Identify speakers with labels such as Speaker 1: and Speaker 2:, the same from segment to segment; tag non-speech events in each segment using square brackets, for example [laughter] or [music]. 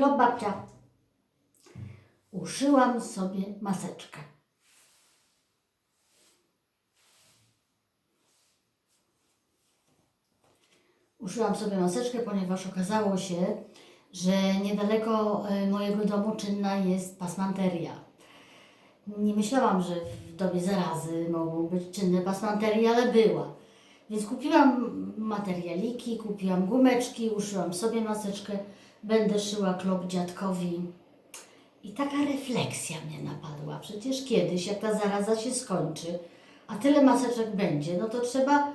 Speaker 1: Klop babcia. Uszyłam sobie maseczkę. Uszyłam sobie maseczkę, ponieważ okazało się, że niedaleko e, mojego domu czynna jest pasmanteria. Nie myślałam, że w dobie zarazy mogą być czynne pasmanterie, ale była. Więc kupiłam materialiki, kupiłam gumeczki, uszyłam sobie maseczkę, będę szyła klop dziadkowi. I taka refleksja mnie napadła. Przecież kiedyś, jak ta zaraza się skończy, a tyle maseczek będzie, no to trzeba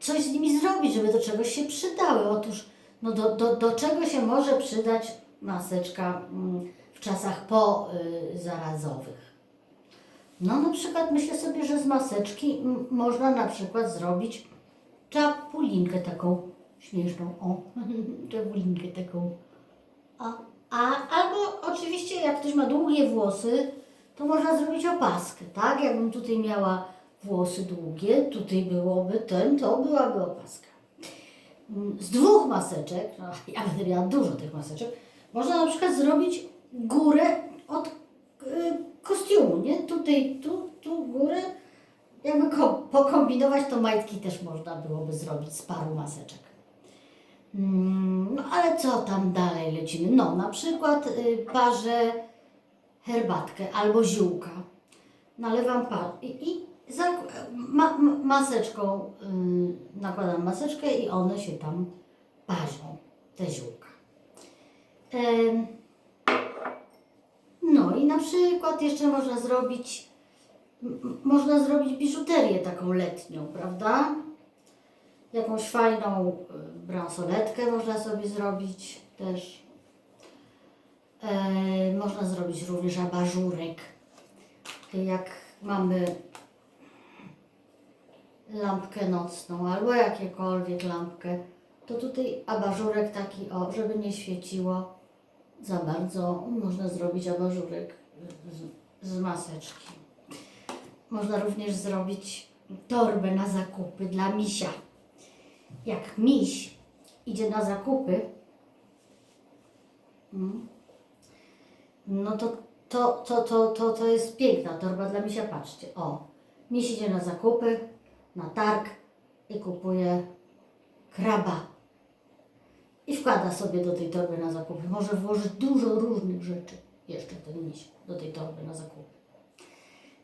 Speaker 1: coś z nimi zrobić, żeby do czegoś się przydały. Otóż no do, do, do czego się może przydać maseczka mm, w czasach po y? No na przykład myślę sobie, że z maseczki m, można na przykład zrobić czapulinkę taką śmieszną. O, [laughs] czapulinkę taką. A, a, albo oczywiście jak ktoś ma długie włosy, to można zrobić opaskę, tak? Jakbym tutaj miała włosy długie, tutaj byłoby ten, to byłaby opaska. Mm, Z dwóch maseczek, no, [laughs] ja będę miała dużo tych maseczek, można na przykład zrobić górę od y, kostiumu, nie? Tutaj, tu, tu górę. Jakby ko- pokombinować, to majtki też można byłoby zrobić z paru maseczek. Mm, No ale co tam dalej lecimy? No na przykład y, parzę herbatkę albo ziółka. Nalewam par i, i ma, ma, maseczką y, nakładam maseczkę i one się tam parzą, te ziółka. No i na przykład jeszcze można zrobić można zrobić biżuterię taką letnią, prawda? Jakąś fajną y, bransoletkę można sobie zrobić też. E, można zrobić również abażurek. Jak mamy lampkę nocną albo jakiekolwiek lampkę, to tutaj abażurek taki, o, żeby nie świeciło za bardzo, można zrobić abażurek z, z maseczki. Można również zrobić torbę na zakupy dla misia. Jak miś idzie na zakupy, mm, no to to, to, to, to, to jest piękna torba dla misia. Patrzcie, o, miś idzie na zakupy, na targ i kupuje kraba. I wkłada sobie do tej torby na zakupy. Może włożyć dużo różnych rzeczy jeszcze ten miś do tej torby na zakupy.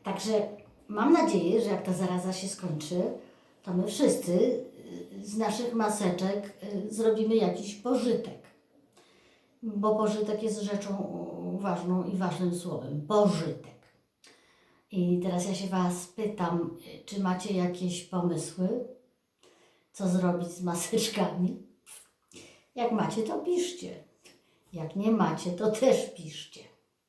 Speaker 1: Także mam nadzieję, że jak ta zaraza się skończy, to my wszyscy y, z naszych maseczek y, zrobimy jakiś pożytek. Bo pożytek jest rzeczą y, ważną i ważnym słowem. Pożytek. I teraz ja się Was pytam, czy macie jakieś pomysły, co zrobić z maseczkami? Jak macie, to piszcie. Jak nie macie, to też piszcie.